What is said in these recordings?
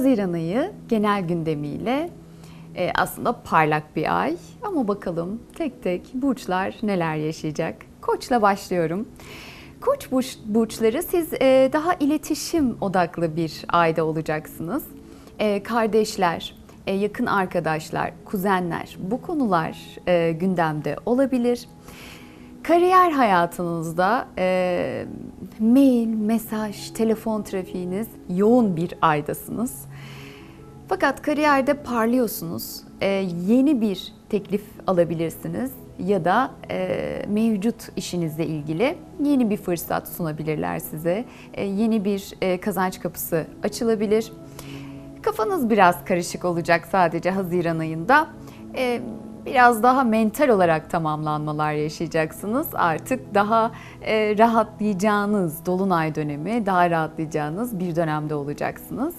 Haziran ayı genel gündemiyle e, aslında parlak bir ay ama bakalım tek tek burçlar neler yaşayacak. Koç'la başlıyorum. Koç burç, burçları siz e, daha iletişim odaklı bir ayda olacaksınız. E, kardeşler, e, yakın arkadaşlar, kuzenler bu konular e, gündemde olabilir. Kariyer hayatınızda e, mail, mesaj, telefon trafiğiniz yoğun bir aydasınız. Fakat kariyerde parlıyorsunuz. E, yeni bir teklif alabilirsiniz ya da e, mevcut işinizle ilgili yeni bir fırsat sunabilirler size. E, yeni bir e, kazanç kapısı açılabilir. Kafanız biraz karışık olacak sadece Haziran ayında. E, biraz daha mental olarak tamamlanmalar yaşayacaksınız. Artık daha e, rahatlayacağınız dolunay dönemi, daha rahatlayacağınız bir dönemde olacaksınız.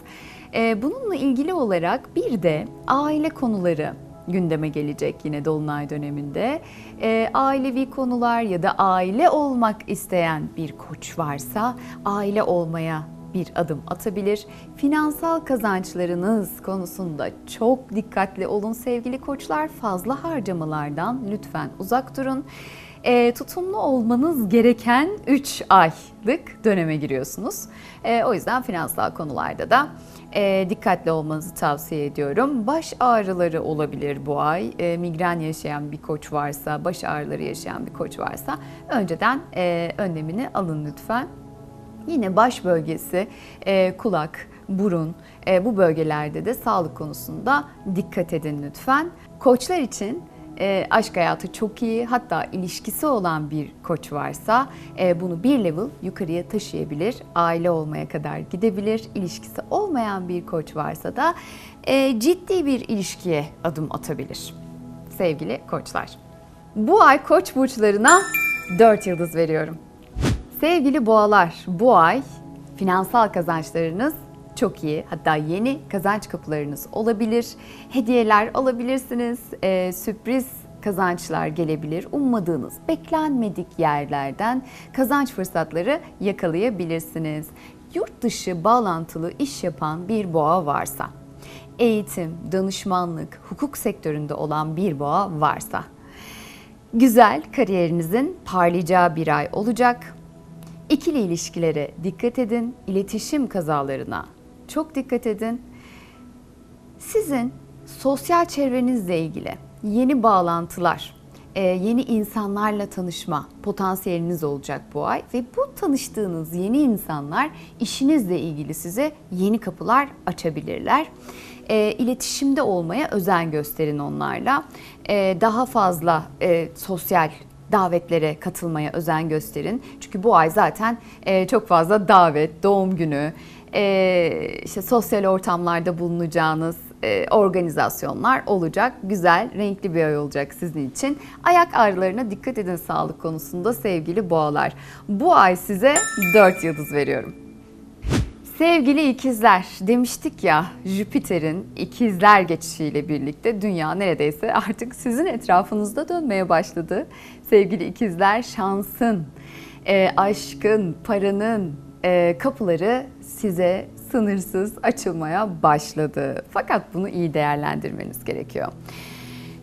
E, bununla ilgili olarak bir de aile konuları gündeme gelecek yine dolunay döneminde. E, ailevi konular ya da aile olmak isteyen bir koç varsa aile olmaya bir adım atabilir. Finansal kazançlarınız konusunda çok dikkatli olun sevgili koçlar. Fazla harcamalardan lütfen uzak durun. E, tutumlu olmanız gereken 3 aylık döneme giriyorsunuz. E, o yüzden finansal konularda da e, dikkatli olmanızı tavsiye ediyorum. Baş ağrıları olabilir bu ay. E, migren yaşayan bir koç varsa, baş ağrıları yaşayan bir koç varsa önceden e, önlemini alın lütfen. Yine baş bölgesi, e, kulak, burun e, bu bölgelerde de sağlık konusunda dikkat edin lütfen. Koçlar için e, aşk hayatı çok iyi hatta ilişkisi olan bir koç varsa e, bunu bir level yukarıya taşıyabilir. Aile olmaya kadar gidebilir. İlişkisi olmayan bir koç varsa da e, ciddi bir ilişkiye adım atabilir. Sevgili koçlar. Bu ay koç burçlarına 4 yıldız veriyorum. Sevgili boğalar, bu ay finansal kazançlarınız çok iyi. Hatta yeni kazanç kapılarınız olabilir. Hediyeler alabilirsiniz. Ee, sürpriz kazançlar gelebilir. Ummadığınız, beklenmedik yerlerden kazanç fırsatları yakalayabilirsiniz. Yurt dışı bağlantılı iş yapan bir boğa varsa, eğitim, danışmanlık, hukuk sektöründe olan bir boğa varsa, güzel kariyerinizin parlayacağı bir ay olacak. İkili ilişkilere dikkat edin, iletişim kazalarına çok dikkat edin. Sizin sosyal çevrenizle ilgili yeni bağlantılar, e, yeni insanlarla tanışma potansiyeliniz olacak bu ay ve bu tanıştığınız yeni insanlar işinizle ilgili size yeni kapılar açabilirler. E, iletişimde olmaya özen gösterin onlarla. E, daha fazla sosyal davetlere katılmaya özen gösterin. Çünkü bu ay zaten çok fazla davet, doğum günü, işte sosyal ortamlarda bulunacağınız organizasyonlar olacak. Güzel, renkli bir ay olacak sizin için. Ayak ağrılarına dikkat edin sağlık konusunda sevgili boğalar. Bu ay size 4 yıldız veriyorum. Sevgili ikizler, demiştik ya Jüpiter'in ikizler geçişiyle birlikte dünya neredeyse artık sizin etrafınızda dönmeye başladı. Sevgili ikizler, şansın, e, aşkın, paranın e, kapıları size sınırsız açılmaya başladı. Fakat bunu iyi değerlendirmeniz gerekiyor.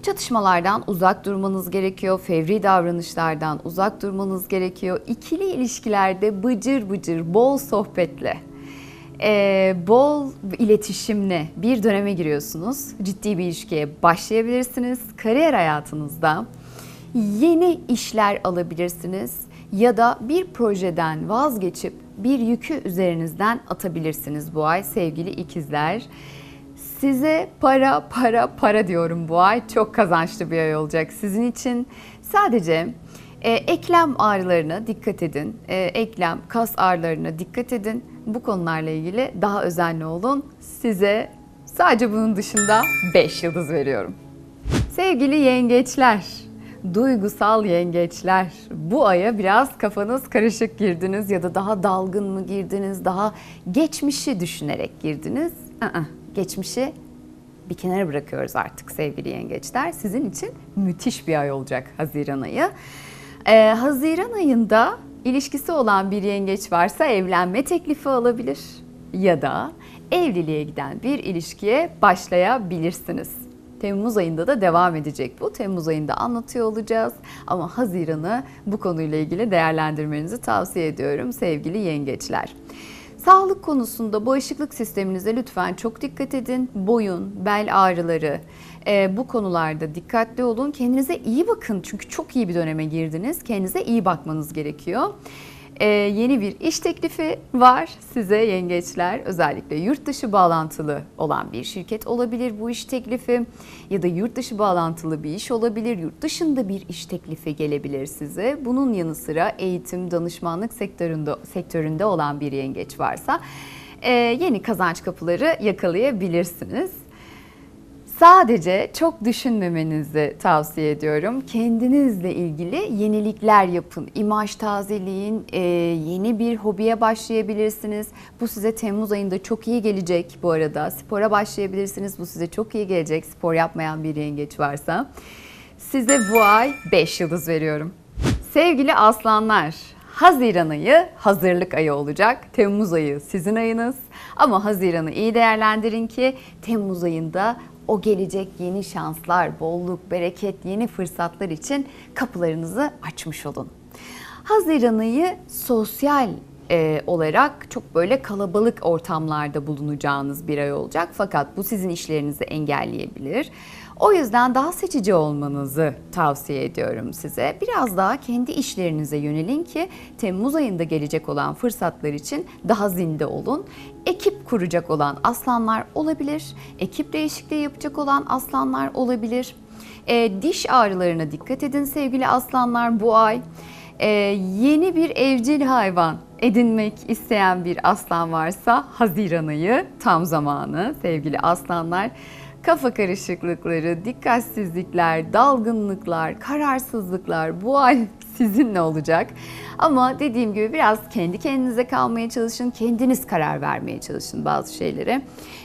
Çatışmalardan uzak durmanız gerekiyor, fevri davranışlardan uzak durmanız gerekiyor. İkili ilişkilerde bıcır bıcır, bol sohbetle e, bol iletişimle bir döneme giriyorsunuz. Ciddi bir ilişkiye başlayabilirsiniz. Kariyer hayatınızda yeni işler alabilirsiniz ya da bir projeden vazgeçip bir yükü üzerinizden atabilirsiniz bu ay sevgili ikizler. Size para para para diyorum bu ay. Çok kazançlı bir ay olacak sizin için. Sadece e, eklem ağrılarına dikkat edin. E, eklem, kas ağrılarına dikkat edin. Bu konularla ilgili daha özenli olun. Size sadece bunun dışında 5 yıldız veriyorum. Sevgili yengeçler, duygusal yengeçler. Bu aya biraz kafanız karışık girdiniz ya da daha dalgın mı girdiniz, daha geçmişi düşünerek girdiniz. Aa, geçmişi bir kenara bırakıyoruz artık sevgili yengeçler. Sizin için müthiş bir ay olacak Haziran ayı. Ee, Haziran ayında ilişkisi olan bir yengeç varsa evlenme teklifi alabilir ya da evliliğe giden bir ilişkiye başlayabilirsiniz. Temmuz ayında da devam edecek bu. Temmuz ayında anlatıyor olacağız. Ama Haziran'ı bu konuyla ilgili değerlendirmenizi tavsiye ediyorum sevgili yengeçler. Sağlık konusunda bağışıklık sisteminize lütfen çok dikkat edin. Boyun, bel ağrıları, e, bu konularda dikkatli olun. Kendinize iyi bakın çünkü çok iyi bir döneme girdiniz. Kendinize iyi bakmanız gerekiyor. Ee, yeni bir iş teklifi var size yengeçler. Özellikle yurt dışı bağlantılı olan bir şirket olabilir bu iş teklifi ya da yurt dışı bağlantılı bir iş olabilir. Yurt dışında bir iş teklifi gelebilir size. Bunun yanı sıra eğitim, danışmanlık sektöründe sektöründe olan bir yengeç varsa e, yeni kazanç kapıları yakalayabilirsiniz. Sadece çok düşünmemenizi tavsiye ediyorum. Kendinizle ilgili yenilikler yapın. İmaj tazeliğin, e, yeni bir hobiye başlayabilirsiniz. Bu size Temmuz ayında çok iyi gelecek bu arada. Spora başlayabilirsiniz. Bu size çok iyi gelecek. Spor yapmayan bir yengeç varsa. Size bu ay 5 yıldız veriyorum. Sevgili aslanlar, Haziran ayı hazırlık ayı olacak. Temmuz ayı sizin ayınız. Ama Haziran'ı iyi değerlendirin ki Temmuz ayında o gelecek yeni şanslar, bolluk, bereket, yeni fırsatlar için kapılarınızı açmış olun. Haziran ayı sosyal e, olarak çok böyle kalabalık ortamlarda bulunacağınız bir ay olacak. Fakat bu sizin işlerinizi engelleyebilir. O yüzden daha seçici olmanızı tavsiye ediyorum size. Biraz daha kendi işlerinize yönelin ki Temmuz ayında gelecek olan fırsatlar için daha zinde olun. Ekip kuracak olan aslanlar olabilir. Ekip değişikliği yapacak olan aslanlar olabilir. E, diş ağrılarına dikkat edin sevgili aslanlar bu ay. E, yeni bir evcil hayvan edinmek isteyen bir aslan varsa Haziran ayı tam zamanı sevgili aslanlar. Kafa karışıklıkları, dikkatsizlikler, dalgınlıklar, kararsızlıklar bu ay sizinle olacak. Ama dediğim gibi biraz kendi kendinize kalmaya çalışın, kendiniz karar vermeye çalışın bazı şeylere.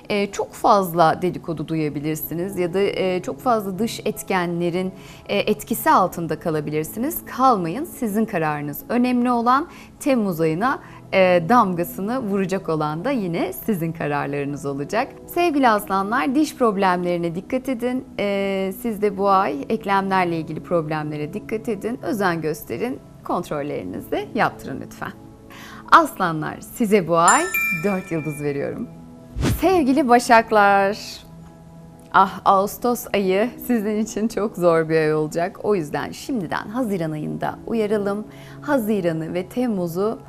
Ee, çok fazla dedikodu duyabilirsiniz ya da e, çok fazla dış etkenlerin e, etkisi altında kalabilirsiniz. Kalmayın, sizin kararınız önemli olan Temmuz ayına e, damgasını vuracak olan da yine sizin kararlarınız olacak. Sevgili aslanlar diş problemlerine dikkat edin. E, siz de bu ay eklemlerle ilgili problemlere dikkat edin. Özen gösterin. Kontrollerinizi yaptırın lütfen. Aslanlar size bu ay 4 yıldız veriyorum. Sevgili Başaklar, Ah Ağustos ayı sizin için çok zor bir ay olacak. O yüzden şimdiden Haziran ayında uyaralım. Haziran'ı ve Temmuz'u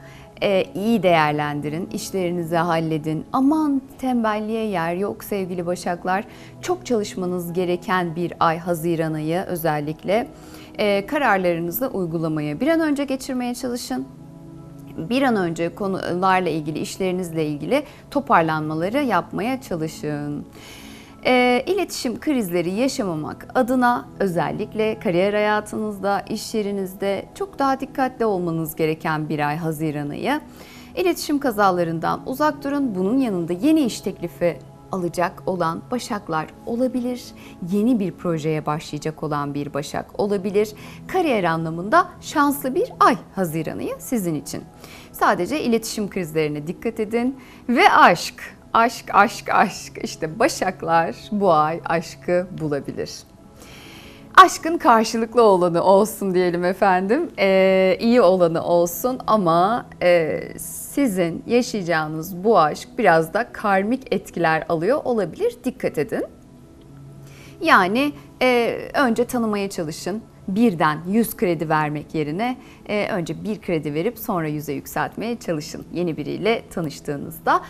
e, iyi değerlendirin, işlerinizi halledin. Aman tembelliğe yer yok sevgili Başaklar. Çok çalışmanız gereken bir ay Haziran ayı özellikle. E, kararlarınızı uygulamaya bir an önce geçirmeye çalışın bir an önce konularla ilgili, işlerinizle ilgili toparlanmaları yapmaya çalışın. E, iletişim krizleri yaşamamak adına özellikle kariyer hayatınızda, iş yerinizde çok daha dikkatli olmanız gereken bir ay Haziran ayı. İletişim kazalarından uzak durun. Bunun yanında yeni iş teklifi alacak olan başaklar olabilir. Yeni bir projeye başlayacak olan bir başak olabilir. Kariyer anlamında şanslı bir ay Haziran ayı sizin için. Sadece iletişim krizlerine dikkat edin ve aşk. Aşk, aşk, aşk. İşte başaklar bu ay aşkı bulabilir. Aşkın karşılıklı olanı olsun diyelim efendim. Ee, iyi olanı olsun ama e, sizin yaşayacağınız bu aşk biraz da karmik etkiler alıyor olabilir. Dikkat edin. Yani e, önce tanımaya çalışın. Birden 100 kredi vermek yerine e, önce bir kredi verip sonra 100'e yükseltmeye çalışın. Yeni biriyle tanıştığınızda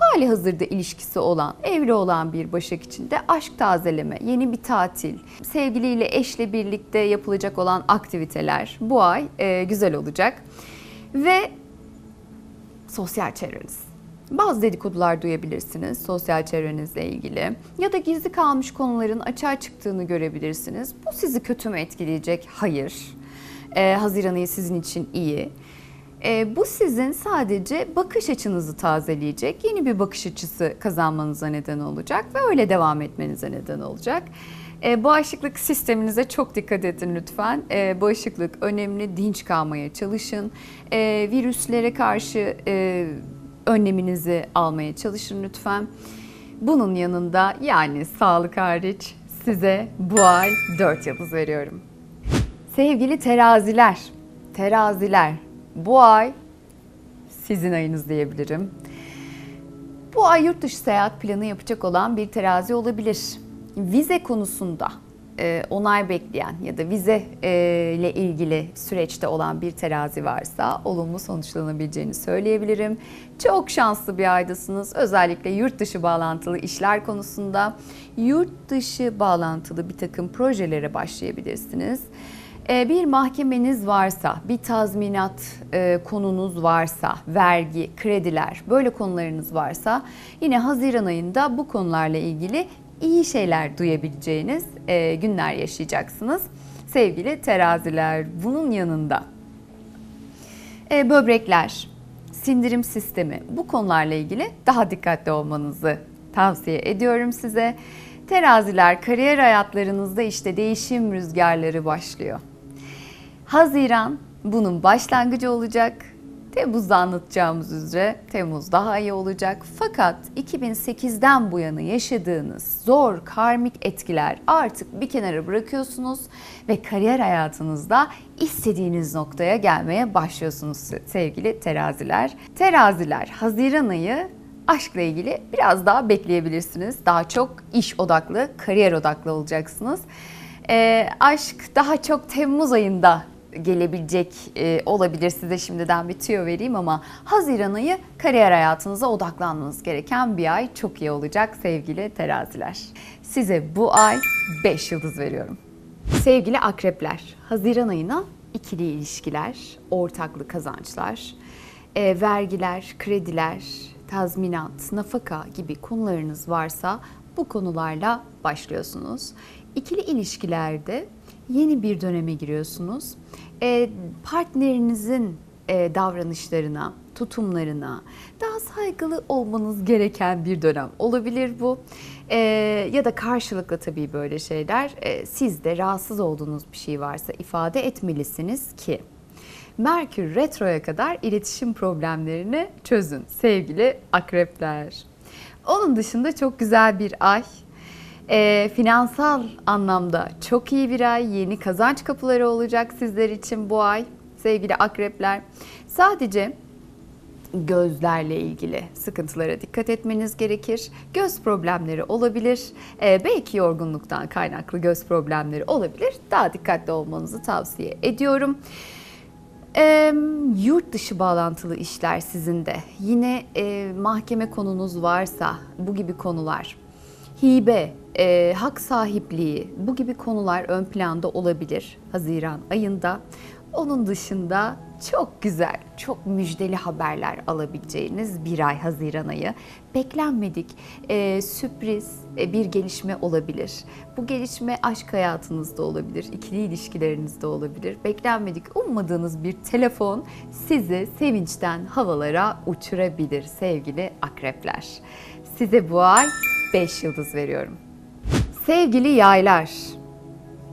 hali hazırda ilişkisi olan, evli olan bir başak için de aşk tazeleme, yeni bir tatil, sevgiliyle, eşle birlikte yapılacak olan aktiviteler bu ay e, güzel olacak. Ve sosyal çevreniz. Bazı dedikodular duyabilirsiniz sosyal çevrenizle ilgili ya da gizli kalmış konuların açığa çıktığını görebilirsiniz. Bu sizi kötü mü etkileyecek? Hayır. Ee, Haziran ayı sizin için iyi. E, bu sizin sadece bakış açınızı tazeleyecek, yeni bir bakış açısı kazanmanıza neden olacak ve öyle devam etmenize neden olacak. E, bağışıklık sisteminize çok dikkat edin lütfen. E, bağışıklık önemli, dinç kalmaya çalışın. E, virüslere karşı e, önleminizi almaya çalışın lütfen. Bunun yanında yani sağlık hariç size bu ay 4 yıldız veriyorum. Sevgili teraziler, teraziler bu ay sizin ayınız diyebilirim. Bu ay yurt dışı seyahat planı yapacak olan bir terazi olabilir. Vize konusunda e, onay bekleyen ya da vize e, ile ilgili süreçte olan bir terazi varsa olumlu sonuçlanabileceğini söyleyebilirim. Çok şanslı bir aydasınız. Özellikle yurt dışı bağlantılı işler konusunda yurt dışı bağlantılı bir takım projelere başlayabilirsiniz. E, Bir mahkemeniz varsa, bir tazminat e, konunuz varsa, vergi, krediler böyle konularınız varsa yine Haziran ayında bu konularla ilgili iyi şeyler duyabileceğiniz e, günler yaşayacaksınız. Sevgili teraziler bunun yanında e, böbrekler, sindirim sistemi bu konularla ilgili daha dikkatli olmanızı tavsiye ediyorum size. Teraziler kariyer hayatlarınızda işte değişim rüzgarları başlıyor. Haziran bunun başlangıcı olacak. Temmuz'da anlatacağımız üzere Temmuz daha iyi olacak. Fakat 2008'den bu yana yaşadığınız zor karmik etkiler artık bir kenara bırakıyorsunuz ve kariyer hayatınızda istediğiniz noktaya gelmeye başlıyorsunuz sevgili teraziler. Teraziler Haziran ayı aşkla ilgili biraz daha bekleyebilirsiniz. Daha çok iş odaklı, kariyer odaklı olacaksınız. Ee, aşk daha çok Temmuz ayında gelebilecek e, olabilir. Size şimdiden bir tüyo vereyim ama Haziran ayı kariyer hayatınıza odaklanmanız gereken bir ay. Çok iyi olacak sevgili teraziler. Size bu ay 5 yıldız veriyorum. Sevgili akrepler, Haziran ayına ikili ilişkiler, ortaklı kazançlar, e, vergiler, krediler, tazminat, nafaka gibi konularınız varsa bu konularla başlıyorsunuz. İkili ilişkilerde yeni bir döneme giriyorsunuz. E, partnerinizin e, davranışlarına, tutumlarına daha saygılı olmanız gereken bir dönem olabilir bu. E, ya da karşılıklı tabii böyle şeyler. E, siz de rahatsız olduğunuz bir şey varsa ifade etmelisiniz ki Merkür Retro'ya kadar iletişim problemlerini çözün sevgili akrepler. Onun dışında çok güzel bir ay. E, finansal anlamda çok iyi bir ay. Yeni kazanç kapıları olacak sizler için bu ay sevgili akrepler. Sadece gözlerle ilgili sıkıntılara dikkat etmeniz gerekir. Göz problemleri olabilir. Ee, belki yorgunluktan kaynaklı göz problemleri olabilir. Daha dikkatli olmanızı tavsiye ediyorum. Ee, yurt dışı bağlantılı işler sizin de. Yine e, mahkeme konunuz varsa bu gibi konular. Hibe, e, hak sahipliği bu gibi konular ön planda olabilir Haziran ayında. Onun dışında çok güzel, çok müjdeli haberler alabileceğiniz bir ay Haziran ayı. Beklenmedik, e, sürpriz e, bir gelişme olabilir. Bu gelişme aşk hayatınızda olabilir, ikili ilişkilerinizde olabilir. Beklenmedik, ummadığınız bir telefon sizi sevinçten havalara uçurabilir sevgili akrepler. Size bu ay 5 yıldız veriyorum. Sevgili yaylar,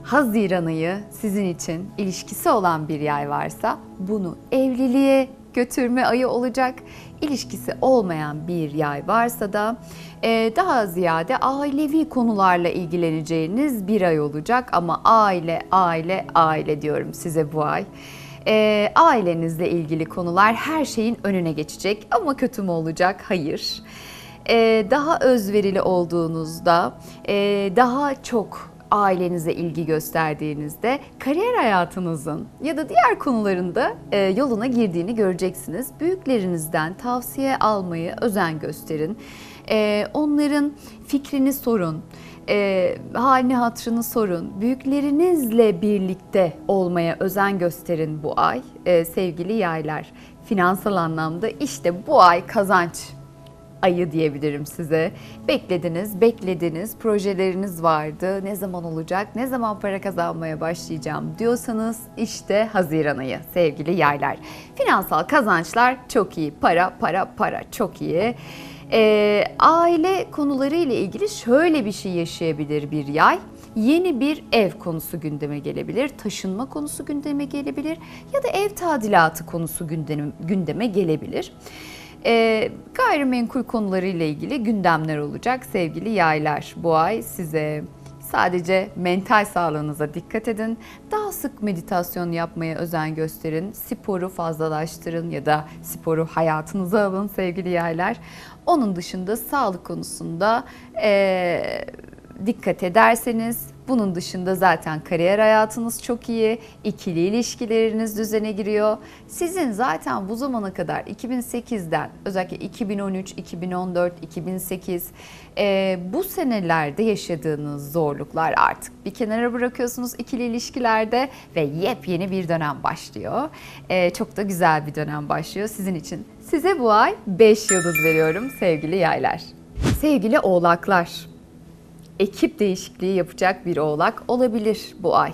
Haziran ayı sizin için ilişkisi olan bir yay varsa bunu evliliğe götürme ayı olacak. İlişkisi olmayan bir yay varsa da e, daha ziyade ailevi konularla ilgileneceğiniz bir ay olacak ama aile, aile, aile diyorum size bu ay. E, ailenizle ilgili konular her şeyin önüne geçecek ama kötü mü olacak? Hayır. E, daha özverili olduğunuzda, e, daha çok ailenize ilgi gösterdiğinizde kariyer hayatınızın ya da diğer konularında e, yoluna girdiğini göreceksiniz. Büyüklerinizden tavsiye almayı özen gösterin. E, onların fikrini sorun. E, halini hatırını sorun. Büyüklerinizle birlikte olmaya özen gösterin bu ay e, sevgili yaylar. Finansal anlamda işte bu ay kazanç ayı diyebilirim size. Beklediniz, beklediniz, projeleriniz vardı. Ne zaman olacak, ne zaman para kazanmaya başlayacağım diyorsanız işte Haziran ayı sevgili yaylar. Finansal kazançlar çok iyi, para, para, para çok iyi. Ee, aile konuları ile ilgili şöyle bir şey yaşayabilir bir yay. Yeni bir ev konusu gündeme gelebilir, taşınma konusu gündeme gelebilir ya da ev tadilatı konusu gündeme, gündeme gelebilir. E, gayrimenkul konularıyla ilgili gündemler olacak sevgili yaylar. Bu ay size Sadece mental sağlığınıza dikkat edin. Daha sık meditasyon yapmaya özen gösterin. Sporu fazlalaştırın ya da sporu hayatınıza alın sevgili yaylar. Onun dışında sağlık konusunda eee, dikkat ederseniz bunun dışında zaten kariyer hayatınız çok iyi, ikili ilişkileriniz düzene giriyor. Sizin zaten bu zamana kadar 2008'den özellikle 2013, 2014, 2008 e, bu senelerde yaşadığınız zorluklar artık bir kenara bırakıyorsunuz ikili ilişkilerde ve yepyeni bir dönem başlıyor. E, çok da güzel bir dönem başlıyor sizin için. Size bu ay 5 yıldız veriyorum sevgili yaylar. Sevgili oğlaklar, ekip değişikliği yapacak bir oğlak olabilir bu ay.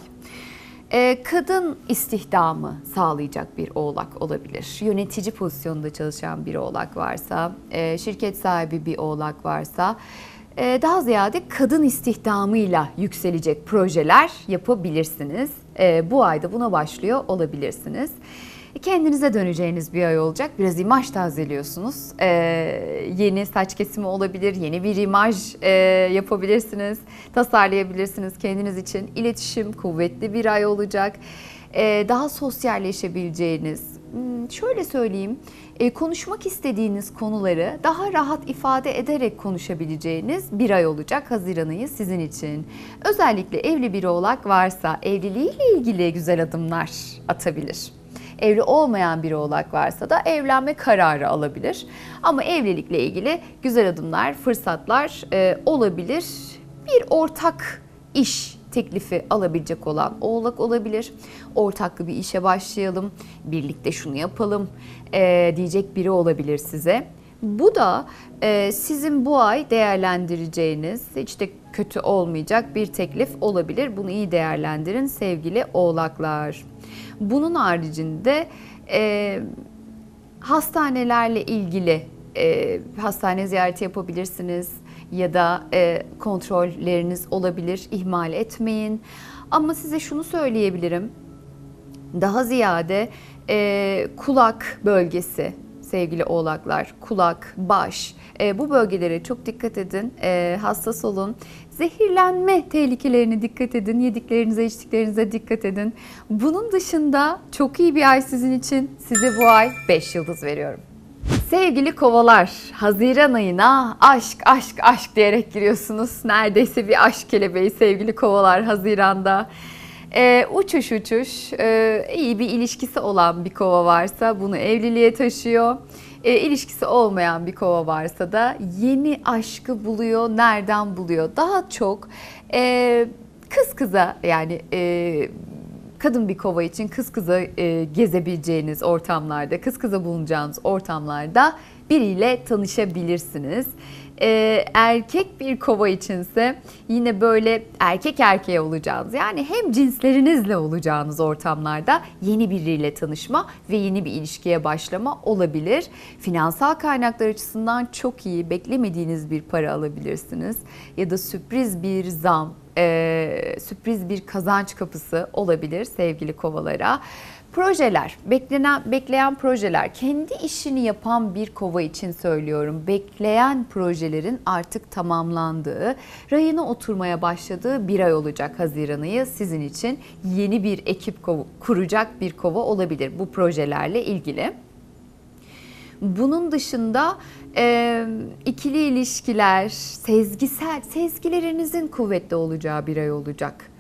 Ee, kadın istihdamı sağlayacak bir oğlak olabilir. Yönetici pozisyonunda çalışan bir oğlak varsa, e, şirket sahibi bir oğlak varsa e, daha ziyade kadın istihdamıyla yükselecek projeler yapabilirsiniz. E, bu ayda buna başlıyor olabilirsiniz. Kendinize döneceğiniz bir ay olacak. Biraz imaj tazeliyorsunuz. Ee, yeni saç kesimi olabilir, yeni bir imaj e, yapabilirsiniz, tasarlayabilirsiniz kendiniz için. İletişim kuvvetli bir ay olacak. Ee, daha sosyalleşebileceğiniz, hmm, şöyle söyleyeyim, e, konuşmak istediğiniz konuları daha rahat ifade ederek konuşabileceğiniz bir ay olacak Haziran ayı sizin için. Özellikle evli bir oğlak varsa evliliğiyle ilgili güzel adımlar atabilir. Evli olmayan bir oğlak varsa da evlenme kararı alabilir. Ama evlilikle ilgili güzel adımlar, fırsatlar e, olabilir. Bir ortak iş teklifi alabilecek olan oğlak olabilir. Ortaklı bir işe başlayalım, birlikte şunu yapalım e, diyecek biri olabilir size. Bu da e, sizin bu ay değerlendireceğiniz, de kötü olmayacak bir teklif olabilir. Bunu iyi değerlendirin sevgili oğlaklar. Bunun haricinde e, hastanelerle ilgili e, hastane ziyareti yapabilirsiniz ya da e, kontrolleriniz olabilir. ihmal etmeyin. Ama size şunu söyleyebilirim. Daha ziyade e, kulak bölgesi sevgili oğlaklar, kulak, baş e, bu bölgelere çok dikkat edin, e, hassas olun. Zehirlenme tehlikelerine dikkat edin, yediklerinize, içtiklerinize dikkat edin. Bunun dışında çok iyi bir ay sizin için. Size bu ay 5 yıldız veriyorum. Sevgili kovalar, Haziran ayına aşk, aşk, aşk diyerek giriyorsunuz. Neredeyse bir aşk kelebeği sevgili kovalar Haziran'da. Ee, uçuş uçuş, ee, iyi bir ilişkisi olan bir kova varsa bunu evliliğe taşıyor. Ee, ilişkisi olmayan bir kova varsa da yeni aşkı buluyor. Nereden buluyor? Daha çok ee, kız kıza yani ee, kadın bir kova için kız kıza e, gezebileceğiniz ortamlarda, kız kıza bulunacağınız ortamlarda biriyle tanışabilirsiniz. E, erkek bir kova içinse yine böyle erkek erkeğe olacağınız yani hem cinslerinizle olacağınız ortamlarda yeni biriyle tanışma ve yeni bir ilişkiye başlama olabilir. Finansal kaynaklar açısından çok iyi beklemediğiniz bir para alabilirsiniz ya da sürpriz bir zam e, sürpriz bir kazanç kapısı olabilir sevgili kovalara. Projeler, beklenen bekleyen projeler, kendi işini yapan bir kova için söylüyorum. Bekleyen projelerin artık tamamlandığı, rayına oturmaya başladığı bir ay olacak Haziran ayı sizin için. Yeni bir ekip kuracak bir kova olabilir bu projelerle ilgili. Bunun dışında e, ikili ilişkiler, sezgisel, sezgilerinizin kuvvetli olacağı bir ay olacak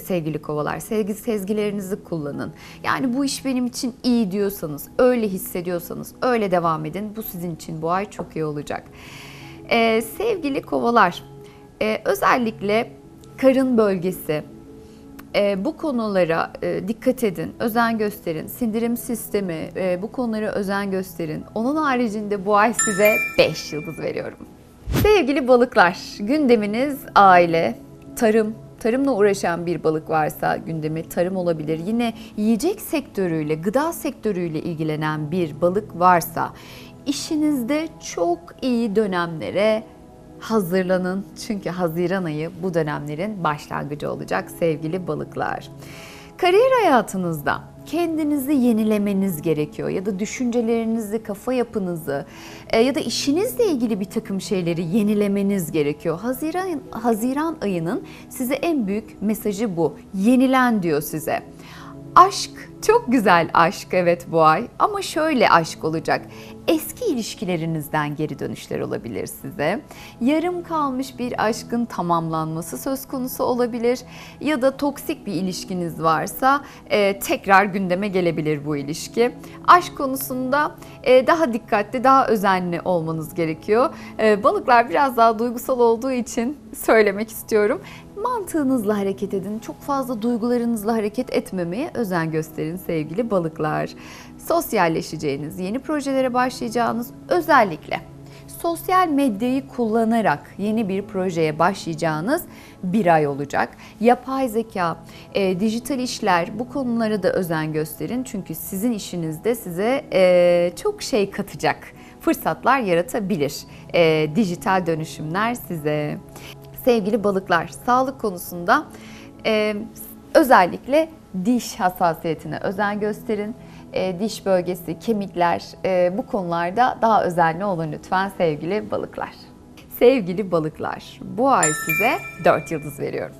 sevgili kovalar. Sevgi sezgilerinizi kullanın. Yani bu iş benim için iyi diyorsanız, öyle hissediyorsanız öyle devam edin. Bu sizin için bu ay çok iyi olacak. E, sevgili kovalar, e, özellikle karın bölgesi, e, bu konulara e, dikkat edin, özen gösterin. Sindirim sistemi, e, bu konulara özen gösterin. Onun haricinde bu ay size 5 yıldız veriyorum. Sevgili balıklar, gündeminiz aile, tarım, tarımla uğraşan bir balık varsa gündemi tarım olabilir. Yine yiyecek sektörüyle, gıda sektörüyle ilgilenen bir balık varsa işinizde çok iyi dönemlere hazırlanın. Çünkü Haziran ayı bu dönemlerin başlangıcı olacak sevgili balıklar. Kariyer hayatınızda kendinizi yenilemeniz gerekiyor ya da düşüncelerinizi, kafa yapınızı e, ya da işinizle ilgili bir takım şeyleri yenilemeniz gerekiyor. Haziran Haziran ayının size en büyük mesajı bu. Yenilen diyor size. Aşk çok güzel aşk evet bu ay ama şöyle aşk olacak. Eski ilişkilerinizden geri dönüşler olabilir size. Yarım kalmış bir aşkın tamamlanması söz konusu olabilir ya da toksik bir ilişkiniz varsa e, tekrar gündeme gelebilir bu ilişki. Aşk konusunda e, daha dikkatli, daha özenli olmanız gerekiyor. E, balıklar biraz daha duygusal olduğu için söylemek istiyorum. Mantığınızla hareket edin. Çok fazla duygularınızla hareket etmemeye özen gösterin sevgili balıklar. Sosyalleşeceğiniz, yeni projelere başlayacağınız özellikle sosyal medyayı kullanarak yeni bir projeye başlayacağınız bir ay olacak. Yapay zeka, e, dijital işler bu konulara da özen gösterin. Çünkü sizin işinizde size e, çok şey katacak fırsatlar yaratabilir. E, dijital dönüşümler size. Sevgili balıklar, sağlık konusunda e, özellikle diş hassasiyetine özen gösterin. E, diş bölgesi, kemikler e, bu konularda daha özenli olun lütfen sevgili balıklar. Sevgili balıklar, bu ay size 4 yıldız veriyorum.